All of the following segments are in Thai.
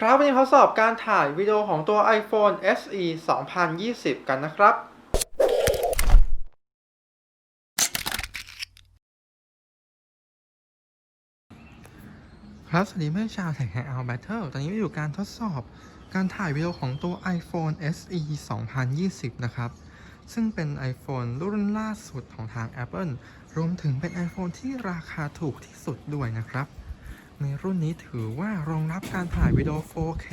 ครับวันนี้ทดสอบการถ่ายวิดีโอของตัว iPhone SE 2020 กันนะครับ ครับสวัสดีเพื่อนชาวแท็กแฮเอาแบทเทิลตอนนี้มาอยู่การทดสอบการถ่ายวิดีโอของตัว iPhone SE 2020 นะครับ ซึ่งเป็น iPhone รุ่นล่าสุดของทาง Apple รวมถึงเป็น iPhone ที่ราคาถูกที่สุดด้วยนะครับ ในรุ่นนี้ถือว่ารองรับการถ่ายวิดีโอ 4K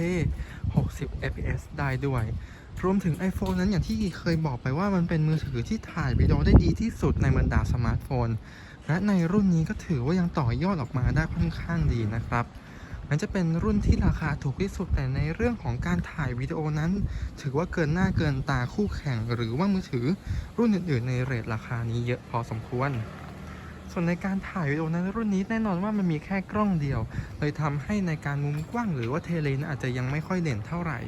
60 fps ได้ด้วย รวมถึง iPhone นั้นอย่างที่เคยบอกไปว่ามันเป็นมือถือที่ถ่ายวิดีโอได้ดีที่สุดในบรรดาสมาร์ทโฟน และในรุ่นนี้ก็ถือว่ายังต่อยอดออกมาได้ค่อนข้างดีนะครับแม้จะเป็นรุ่นที่ราคาถูกที่สุดแต่ในเรื่องของการถ่ายวิดีโอนั้น ถือว่าเกินหน้าเกินตาคู่แข่ง หรือว่ามือถือรุ่นอื่นๆ ในเรทราคานี้เยอะพอสมควร ส่วนในการถ่ายวิดีโอนั้นรุ่นนี้แน่นอนว่ามันมีแค่กล้องเดียว เลยทำให้ในการมุมกว้างหรือว่าเทเลนอาจจะยังไม่ค่อยเด่นเท่าไหร่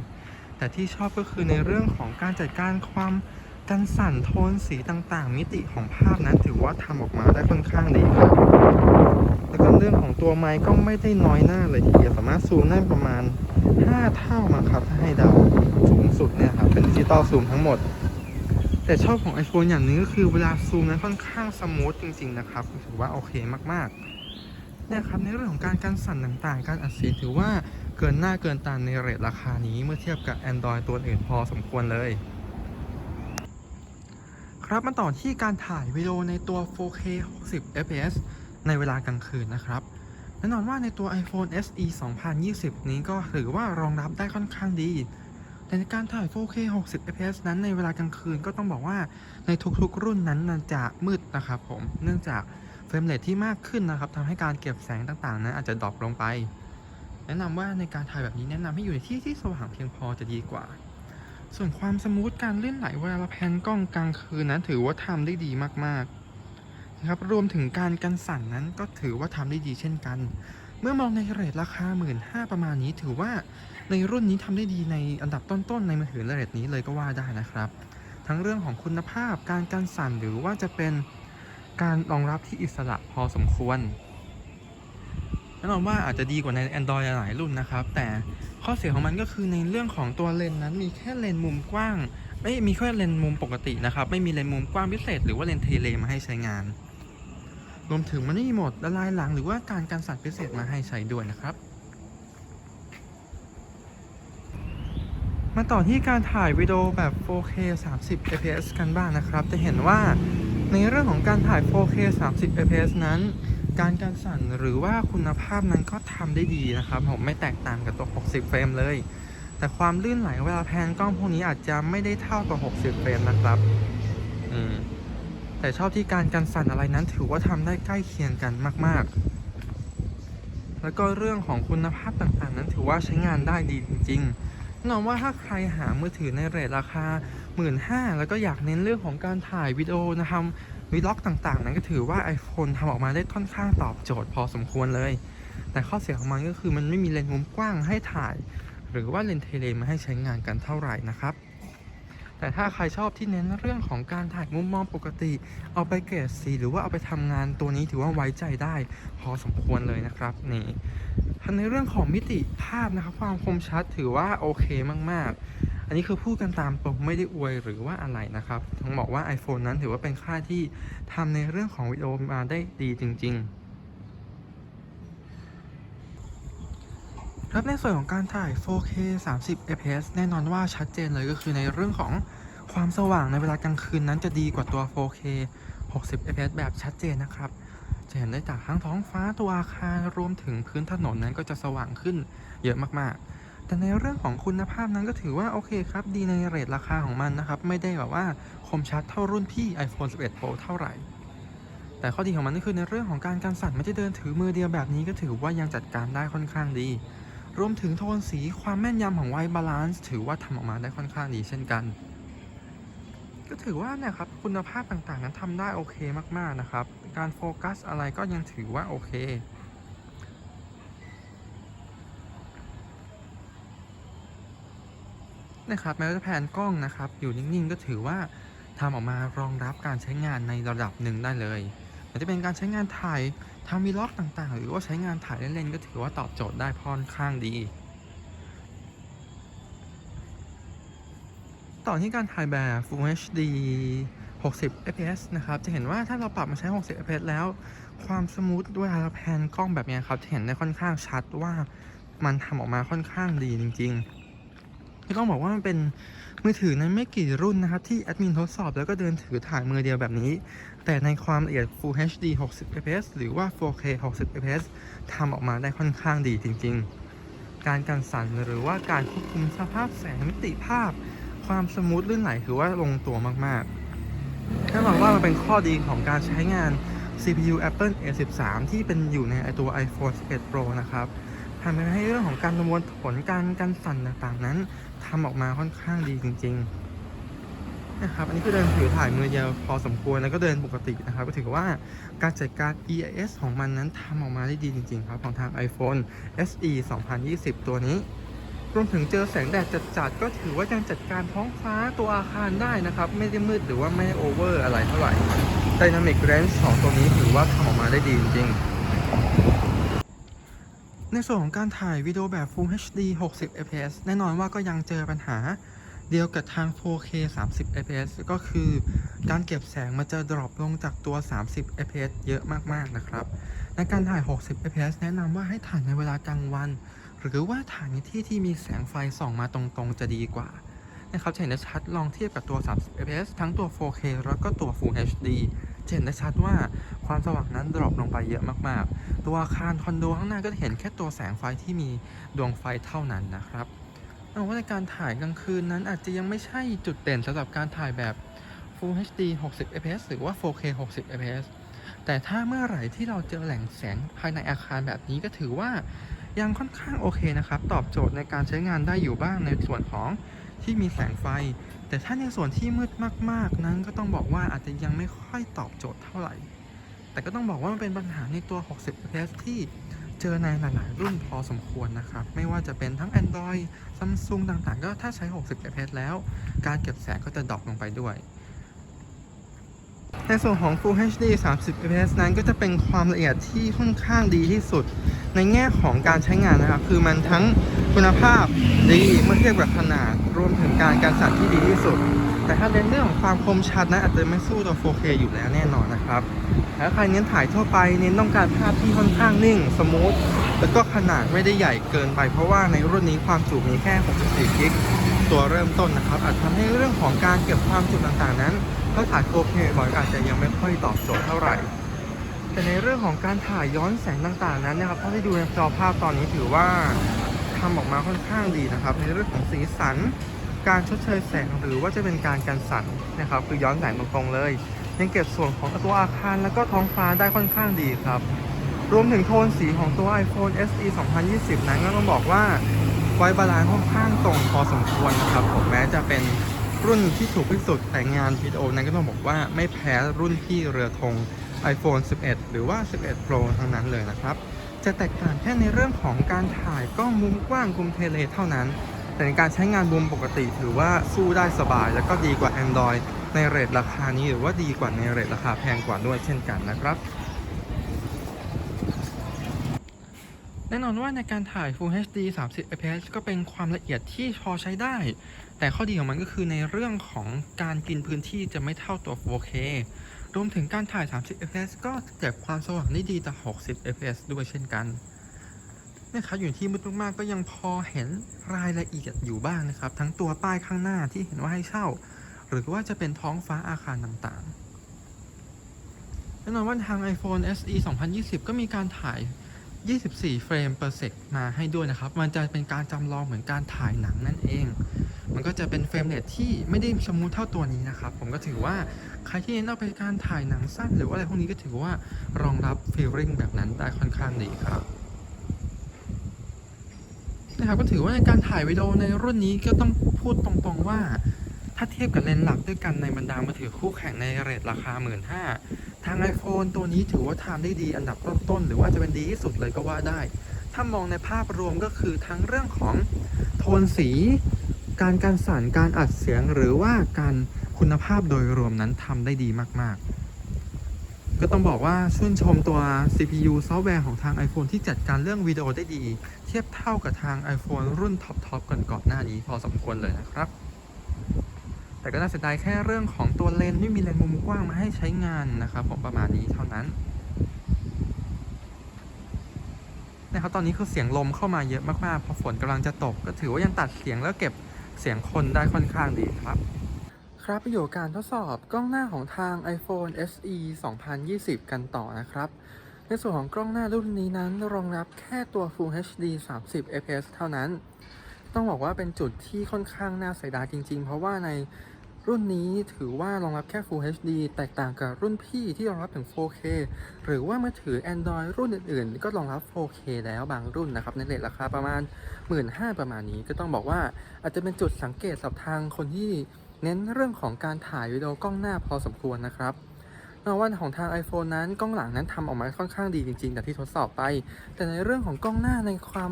แต่ที่ชอบก็คือในเรื่องของการจัดการความกันสั่นโทนสีต่างๆ มิติของภาพนั้นถือว่าทำออกมาได้ค่อนข้างดีครับแล้วก็เรื่องของตัวไมค์ก็ไม่ได้น้อยหน้าเลยทีเดียวสามารถซูมได้ประมาณ 5 เท่ามาครับถ้าให้เดาสูงสุดเนี่ยครับเป็นดิจิตอลซูมทั้งหมด แต่ชอบของ iPhone อย่างหนึงก็คือเวลาซูมนั้นค่อนข้างสมูทจริง ๆ นะครับ ถือว่าโอเคมากๆเนี่ยครับในเรื่องของการกันสั่นต่างๆ การอัดเสียงถือว่าเกินหน้าเกินตาในเรทราคานี้เมื่อเทียบกับ Android ตัวอื่นพอสมควรเลย ครับมาต่อที่การถ่ายวิดีโอในตัว 4K 60 fps ในเวลากลางคืนนะครับแน่นอนว่าในตัว iPhone SE 2020 นี้ก็ถือว่ารองรับได้ค่อนข้างดี แต่ในการถ่าย 4K 60 fps นั้นในเวลากลางคืนก็ต้องบอกว่าในทุกๆ รุ่นนั้นจะมืดนะครับผม เนื่องจากเฟรมเรทที่มากขึ้นนะครับทำให้การเก็บแสงต่างๆ นั้นอาจจะดรอปลงไป แนะนำว่าในการถ่ายแบบนี้แนะนำให้อยู่ในที่ที่สว่างเพียงพอจะดีกว่า ส่วนความสมูทการเลื่อนไหลเวลาเราแพนกล้องกลางคืนนั้น ถือว่าทำได้ดีมากๆนะครับรวมถึงการกันสั่นนั้นก็ถือว่าทำได้ดีเช่นกัน เมื่อมองในเรทราคา1 5ื่นประมาณนี้ถือว่า ในรุ่นนี้ทำได้ดีในอันดับต้นๆในมือถือระเรทนี้เลยก็ว่าได้นะครับ ทั้งเรื่องของคุณภาพการกันสั่นหรือว่าจะเป็นการรองรับที่อิสระพอสมควรแน่นอนว่าอาจจะดีกว่าใน Android หลายรุ่นนะครับ แต่ข้อเสียของมันก็คือในเรื่องของตัวเลนนั้นมีแค่เลนมุมกว้าง ไม่มีแค่เลนมุมปกตินะครับ ไม่มีเลนมุมกว้างพิเศษ หรือว่าเลนเทเลมาให้ใช้งาน รวมถึงมันไม่มีโหมดละลายหลัง หรือว่าการกันสั่นพิเศษมาให้ใช้ด้วยนะครับ มาต่อที่การถ่ายวิดีโอแบบ 4K 30 fps กันบ้างนะครับ จะเห็นว่าในเรื่องของการถ่าย 4K 30 fps นั้น การกันสั่นหรือว่าคุณภาพนั้นก็ทำได้ดีนะครับ ผมไม่แตกต่างกับตัว 60 เฟรมเลย แต่ความลื่นไหลเวลาแพนกล้องพวกนี้อาจจะไม่ได้เท่าตัว60 เฟรมนะครับอืมแต่ชอบที่การกันสั่นอะไรนั้นถือว่าทำได้ใกล้เคียงกันมาก ๆ แล้วก็เรื่องของคุณภาพต่างๆ นั้นถือว่าใช้งานได้ดีจริง ๆ แน่นอนว่าถ้าใครหามือถือในเรทราคา 1 5ื่นแล้วก็อยากเน้นเรื่องของการถ่ายวิดีโอนะครับวีล็อกต่างๆ นั้นก็ถือว่า iPhone ทำออกมาได้ค่อนข้างตอบโจทย์พอสมควรเลย แต่ข้อเสียของมันก็คือมันไม่มีเลนส์มุมกว้างให้ถ่าย หรือว่าเลนส์เทเลมาให้ใช้งานกันเท่าไหร่นะครับ แต่ถ้าใครชอบที่เน้นเรื่องของการถ่ายมุมมองปกติ เอาไปเกรดสีหรือว่าเอาไปทำงานตัวนี้ถือว่าไว้ใจได้ พอสมควรเลยนะครับนี่ทั้งในเรื่องของมิติภาพนะครับความคมชัดถือว่าโอเคมากๆ อันนี้คือพูดกันตามตรงไม่ได้อวยหรือว่าอะไรนะครับต้องบอกว่า iPhone นั้นถือว่าเป็นค่าที่ทำในเรื่องของวิดีโอมาได้ดีจริง ๆ ครับในส่วนของการถ่าย 4K 30 fps แน่นอนว่าชัดเจนเลยก็คือในเรื่องของความสว่างในเวลากลางคืนนั้นจะดีกว่าตัว 4K 60 fps แบบชัดเจนนะครับ จะเห็นได้จากทั้งท้องฟ้าตัวอาคารรวมถึงพื้นถนนนั้นก็จะสว่างขึ้นเยอะมากๆ แต่ในเรื่องของคุณภาพนั้นก็ถือว่าโอเคครับ ดีในเรทราคาของมันนะครับ ไม่ได้แบบว่าคมชัดเท่ารุ่นพี่ iPhone 11 Pro เท่าไหร่ แต่ข้อดีของมันก็คือในเรื่องของการกันสั่นไม่ได้เดินถือมือเดียวแบบนี้ก็ถือว่ายังจัดการได้ค่อนข้างดี รวมถึงโทนสีความแม่นยำของไวบาลานซ์ถือว่าทำออกมาได้ค่อนข้างดีเช่นกัน ก็ถือว่านี่ยครับคุณภาพต่างๆ นั้นทำได้โอเคมากๆนะครับ การโฟกัสอะไรก็ยังถือว่าโอเคนะครับแม้ว่าจะแผนกล้องนะครับ อยู่นิ่งๆ ก็ถือว่าทำออกมารองรับการใช้งานในระดับหนึ่งได้เลยอาจจะเป็นการใช้งานถ่าย ทำวีล็อกต่างๆ หรือว่าใช้งานถ่ายเล่นๆ ก็ถือว่าตอบโจทย์ได้พอนข้างดี ต่อที่การถ่ายแบบ Full HD 60 fps นะครับ จะเห็นว่าถ้าเราปรับมาใช้ 60 fps แล้ว ความสมูทด้วลาราแพนกล้องแบบนี้ครับ จะเห็นได้ค่อนข้างชัดว่ามันทำออกมาค่อนข้างดีจริงๆที่ต้องบอกว่ามันเป็นมือถือในไม่กี่รุ่นนะครับ ที่แอดมินทดสอบแล้วก็เดินถือถ่ายมือเดียวแบบนี้ แต่ในความละเอียด Full HD 60 fps หรือว่า 4K 60 fps ทำออกมาได้ค่อนข้างดีจริงๆ การกันสั่นหรือว่าการควบคุมสภาพแสงมิติภาพ ความสมูทลื่นไหลถือว่าลงตัวมากๆถ้าบอกว่ามันเป็นข้อดีของการใช้งาน CPU Apple A13 ที่เป็นอยู่ในตัว iPhone 11 Pro นะครับทำให้เรื่องของการประมวลผลการกันสั่นต่างๆนั้นทำออกมาค่อนข้างดีจริง ๆ นะครับอันนี้คือเดินถือถ่ายมือเดียวพอสมควรแล้วก็เดินปกตินะครับ ก็ถือว่าการจัดการ EIS ของมันนั้นทำออกมาได้ดีจริง ๆ ครับ ของทาง iPhone SE 2020 ตัวนี้รวมถึงเจอแสงแดดจัดๆก็ถือว่ายังจัดการท้องฟ้าตัวอาคารได้นะครับ ไม่ได้มืดหรือว่าไม่โอเวอร์อะไรเท่าไหร่ Dynamic Range ของตัวนี้ถือว่าทำออกมาได้ดีจริงๆ ในส่วนของการถ่ายวิดีโอแบบ Full HD 60 fps แน่นอนว่าก็ยังเจอปัญหา เดียวกับทาง 4K 30 fps ก็คือการเก็บแสงมันจะดรอปลงจากตัว 30 fps เยอะมากๆนะครับ ในการถ่าย 60 fps แนะนำว่าให้ถ่ายในเวลากลางวัน หรือว่าถ่ายในที่ที่มีแสงไฟส่องมาตรงๆจะดีกว่านะครับจะเห็นได้ชัดลองเทียบกับตัว 30 fps ทั้งตัว 4K แล้วก็ตัว Full HD จะเห็นได้ชัดว่าความสว่างนั้นดรอปลงไปเยอะมากๆ ตัวอาคารคอนโดข้างหน้าก็จะเห็นแค่ตัวแสงไฟที่มีดวงไฟเท่านั้นนะครับ เอาว่าในการถ่ายกลางคืนนั้นอาจจะยังไม่ใช่จุดเด่นสำหรับการถ่ายแบบ Full HD 60 fps หรือว่า 4K 60 fps แต่ถ้าเมื่อไหร่ที่เราเจอแหล่งแสงภายในอาคารแบบนี้ก็ถือว่ายังค่อนข้างโอเคนะครับ ตอบโจทย์ในการใช้งานได้อยู่บ้างในส่วนของที่มีแสงไฟ แต่ถ้าในส่วนที่มืดมากๆ นั้นก็ต้องบอกว่าอาจจะยังไม่ค่อยตอบโจทย์เท่าไหร่ แต่ก็ต้องบอกว่ามันเป็นปัญหาในตัว 60 fps ที่ เจอในหลาย ๆ รุ่นพอสมควรนะครับ ไม่ว่าจะเป็นทั้ง Android Samsung ต่าง ๆ ก็ถ้าใช้ 60 fps แล้ว การเก็บแสงก็จะดรอปลงไปด้วย ในส่วนของ Full HD 30 fps นั้นก็จะเป็นความละเอียดที่ค่อนข้างดีที่สุด ในแง่ของการใช้งานนะครับ คือมันทั้งคุณภาพดีเมื่อเทียบกับขนาด รวมถึงการการสั่นที่ดีที่สุด แต่ถ้าในเรื่องของความคมชัดนะอาจจะไม่สู้ตัว 4K อยู่แล้วแน่นอนนะครับถ้าใครเน้นถ่ายทั่วไปเน้นต้องการภาพที่ค่อนข้างนิ่ง สมูทแล้วก็ขนาดไม่ได้ใหญ่เกินไป เพราะว่าในรุ่นนี้ความจุมีแค่ 64 กิกตัวเริ่มต้นนะครับ อาจทำให้เรื่องของการเก็บความจุต่างๆนั้นถ้าถ่าย 4K บ่อยก็อาจจะยังไม่ค่อยตอบโจทย์เท่าไหร่ แต่ในเรื่องของการถ่ายย้อนแสงต่างๆนั้นนะครับเท่าที่ดูในจอภาพตอนนี้ถือว่าทำออกมาค่อนข้างดีนะครับ ในเรื่องของสีสัน การชดเชยแสงหรือว่าจะเป็นการกันสั่นนะครับ คือย้อนแสงตรงๆเลย ยังเก็บส่วนของตัวอาคารแล้วก็ท้องฟ้าได้ค่อนข้างดีครับ รวมถึงโทนสีของตัว iPhone SE 2020 นั้นก็ต้องบอกว่าไว้บาลานซ์ค่อนข้างตรงพอสมควรนะครับผมแม้จะเป็นรุ่นที่ถูกที่สุดแต่งานวิดีโอนั้นก็ต้องบอกว่าไม่แพ้รุ่นที่เรือธง iPhone 11 หรือว่า 11 Pro ทั้งนั้นเลยนะครับ จะแตกต่างแค่ในเรื่องของการถ่ายกล้องมุมกว้างมุมเทเลเท่านั้น แต่ในการใช้งานมุมปกติถือว่าสู้ได้สบาย แล้วก็ดีกว่า Android ในเรทราคานี้หรือว่าดีกว่าในเรทราคาแพงกว่าด้วยเช่นกันนะครับแน่นอนว่าในการถ่าย Full HD 30 fps ก็เป็นความละเอียดที่พอใช้ได้ แต่ข้อดีของมันก็คือในเรื่องของการกินพื้นที่จะไม่เท่าตัว 4K รวมถึงการถ่าย 30 fps ก็เก็บความสว่างได้ดีต่อ60 fps ด้วยเช่นกัน นะครับอยู่ที่มืดมากๆก็ยังพอเห็นรายละเอียดอยู่บ้างนะครับ ทั้งตัวป้ายข้างหน้าที่เห็นว่าให้เช่า หรือว่าจะเป็นท้องฟ้าอาคารต่างๆแน่นอนว่าทาง iPhone SE 2020 ก็มีการถ่าย 24 เฟรม per sec มาให้ด้วยนะครับ มันจะเป็นการจำลองเหมือนการถ่ายหนังนั่นเอง มันก็จะเป็นเฟรมเรทที่ไม่ได้สมูทเท่าตัวนี้นะครับ ผมก็ถือว่าใครที่เน้นเอาไปการถ่ายหนังสั้น หรือว่าอะไรพวกนี้ก็ถือว่ารองรับฟีลลิ่งแบบนั้นได้ค่อนข้างดีครับ นะครับก็ถือว่าในการถ่ายวิดีโอในรุ่นนี้ก็ต้องพูดตรงๆว่า ถ้าเทียบกับเลนส์หลักด้วยกันในบรรดามือถือคู่แข่งในเรทราคา 1 5ื่นทาง iPhone ตัวนี้ถือว่าทำได้ดีอันดับต้นๆหรือว่าจะเป็นดีที่สุดเลยก็ว่าได้ ถ้ามองในภาพรวมก็คือทั้งเรื่องของโทนสี การการสั่นการอัดเสียงหรือว่าการคุณภาพโดยรวมนั้นทำได้ดีมากๆ ก็ต้องบอกว่าชื่นชมตัว CPU ซอฟต์แวร์ของทาง iPhone ที่จัดการเรื่องวิดีโอได้ดี เทียบเท่ากับทาง iPhone รุ่นท็อปๆก่อนก่อนหน้านี้พอสมควรเลยนะครับ แต่ก็น่าเสียดายแค่เรื่องของตัวเลนไม่มีเลนมุมกว้างมาให้ใช้งานนะครับผมประมาณนี้เท่านั้นนะครับตอนนี้คือเสียงลมเข้ามาเยอะมากๆพอฝนกำลังจะตก ก็ถือว่ายังตัดเสียงแล้วเก็บเสียงคนได้ค่อนข้างดีครับ ครับประโยชน์การทดสอบกล้องหน้าของทาง iPhone SE 2020 กันต่อนะครับ ในส่วนของกล้องหน้ารุ่นนี้นั้นรองรับแค่ตัว Full HD 30 fps เท่านั้น ต้องบอกว่าเป็นจุดที่ค่อนข้างน่าเสียดายจริง ๆ เพราะว่าในรุ่นนี้ถือว่ารองรับแค่ Full HD แตกต่างกับรุ่นพี่ที่รองรับถึง 4K หรือว่ามือถือ Android รุ่นอื่น ๆ ก็รองรับ 4K แล้วบางรุ่นนะครับ ในเรทราคาประมาณ 15,000 ประมาณนี้ ก็ต้องบอกว่าอาจจะเป็นจุดสังเกตสำหรับทางคนที่ เน้นเรื่องของการถ่ายวิดีโอกล้องหน้าพอสมควรนะครับนอกว่าของทาง iPhone นั้นกล้องหลังนั้นทำออกมาค่อนข้างดีจริงๆแต่ที่ทดสอบไป แต่ในเรื่องของกล้องหน้าในความ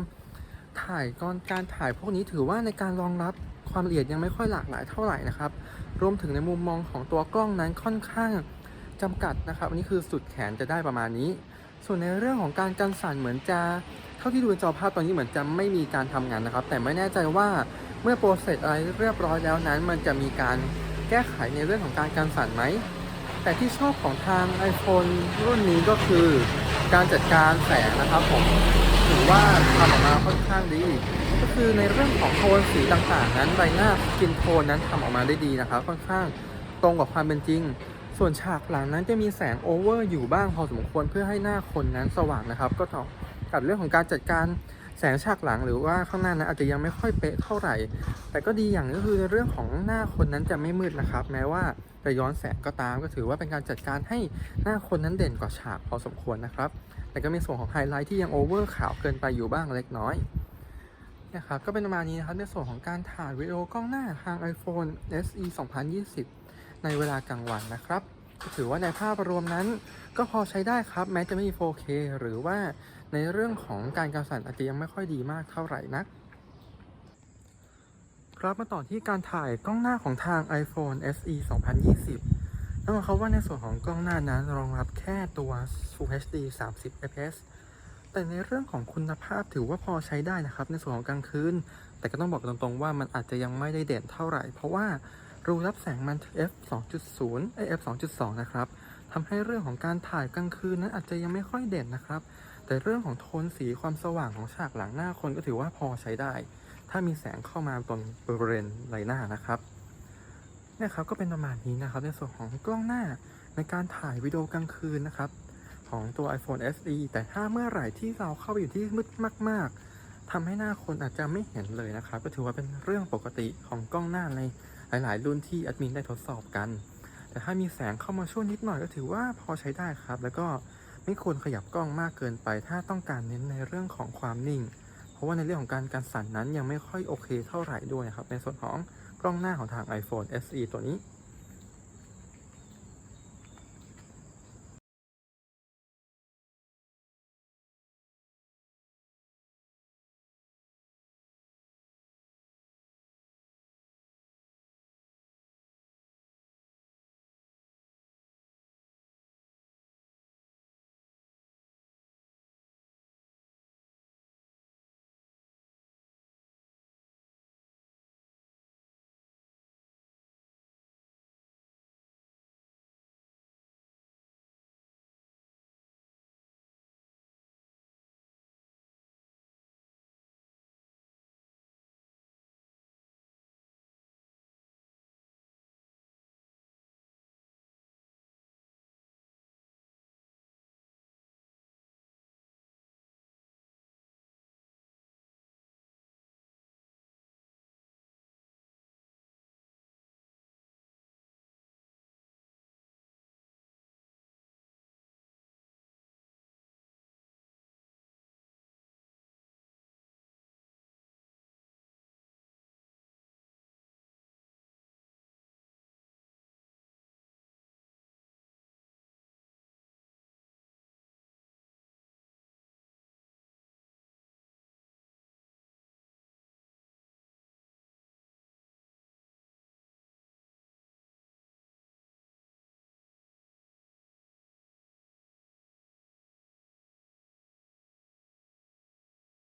ถ่ายก่อนการถ่ายพวกนี้ถือว่าในการรองรับความละเอียดยังไม่ค่อยหลากหลายเท่าไหร่นะครับ รวมถึงในมุมมองของตัวกล้องนั้นค่อนข้างจำกัดนะครับ อันนี้คือสุดแขนจะได้ประมาณนี้ ส่วนในเรื่องของการกันสั่นเหมือนจะ เท่าที่ดูจอภาพตอนนี้เหมือนจะไม่มีการทำงานนะครับ แต่ไม่แน่ใจว่า เมื่อโปรเซสอะไรเรียบร้อยแล้วนั้น มันจะมีการแก้ไขในเรื่องของการกันสั่นไหม แต่ที่ชอบของทาง iPhone รุ่นนี้ก็คือการจัดการแสงนะครับผมถือว่าทำออกมาค่อนข้างดี ก็คือในเรื่องของโทนสีต่างๆ นั้นใบหน้าสกินโทนนั้นทำออกมาได้ดีนะครับ ค่อนข้างตรงกับความเป็นจริง ส่วนฉากหลังนั้นจะมีแสงโอเวอร์อยู่บ้างพอสมควรเพื่อให้หน้าคนนั้นสว่างนะครับ ก็ต้อกับเรื่องของการจัดการ แสงฉากหลังหรือว่าข้างหน้านั้นอาจจะยังไม่ค่อยเป๊ะเท่าไหร่ แต่ก็ดีอย่างก็คือในเรื่องของหน้าคนนั้นจะไม่มืดนะครับ แม้ว่าจะย้อนแสงก็ตามก็ถือว่าเป็นการจัดการให้หน้าคนนั้นเด่นกว่าฉากพอสมควรนะครับ แต่ก็มีส่วนของไฮไลท์ที่ยังโอเวอร์ขาวเกินไปอยู่บ้างเล็กน้อยนะครับก็เป็นประมาณนี้นะครับในส่วนของการถ่ายวิดีโอกล้องหน้าทาง iPhone SE 2020 ในเวลากลางวันนะครับก็ถือว่าในภาพรวมนั้น ก็พอใช้ได้ครับแม้จะไม่มี 4K หรือว่าในเรื่องของการการสั่นอาจจะยังไม่ค่อยดีมากเท่าไหร่นัก ครับมาต่อที่การถ่ายกล้องหน้าของทาง iPhone SE 2020นั่นหมายความว่าในส่วนของกล้องหน้านั้นรองรับแค่ตัว Full HD 30 fps แต่ในเรื่องของคุณภาพถือว่าพอใช้ได้นะครับ ในส่วนของกลางคืน แต่ก็ต้องบอกตรงๆว่ามันอาจจะยังไม่ได้เด่นเท่าไหร่ เพราะว่ารูรับแสงมัน f 2.0เอ้ย f 2.2 นะครับ ทำให้เรื่องของการถ่ายกลางคืนนั้นอาจจะยังไม่ค่อยเด่นนะครับ แต่เรื่องของโทนสีความสว่างของฉากหลังหน้าคนก็ถือว่าพอใช้ได้ ถ้ามีแสงเข้ามาตรงบริเวณใบหน้านะครับนี่ครับก็เป็นประมาณนี้นะครับในส่วนของกล้องหน้าในการถ่ายวิดีโอกลางคืนนะครับ ของตัว iPhone SE แต่ถ้าเมื่อไหร่ที่เราเข้าไปอยู่ที่มืดมาก ๆทำให้หน้าคนอาจจะไม่เห็นเลยนะครับ ก็ถือว่าเป็นเรื่องปกติของกล้องหน้าในหลาย ๆ รุ่นที่แอดมินได้ทดสอบกัน แต่ถ้ามีแสงเข้ามาช่วยนิดหน่อยก็ถือว่าพอใช้ได้ครับ แล้วก็ไม่ควรขยับกล้องมากเกินไป ถ้าต้องการเน้นในเรื่องของความนิ่ง เพราะว่าในเรื่องของการการสั่นนั้นยังไม่ค่อยโอเคเท่าไหร่ด้วยนะครับในส่วนของกล้องหน้าของทาง iPhone SE ตัวนี้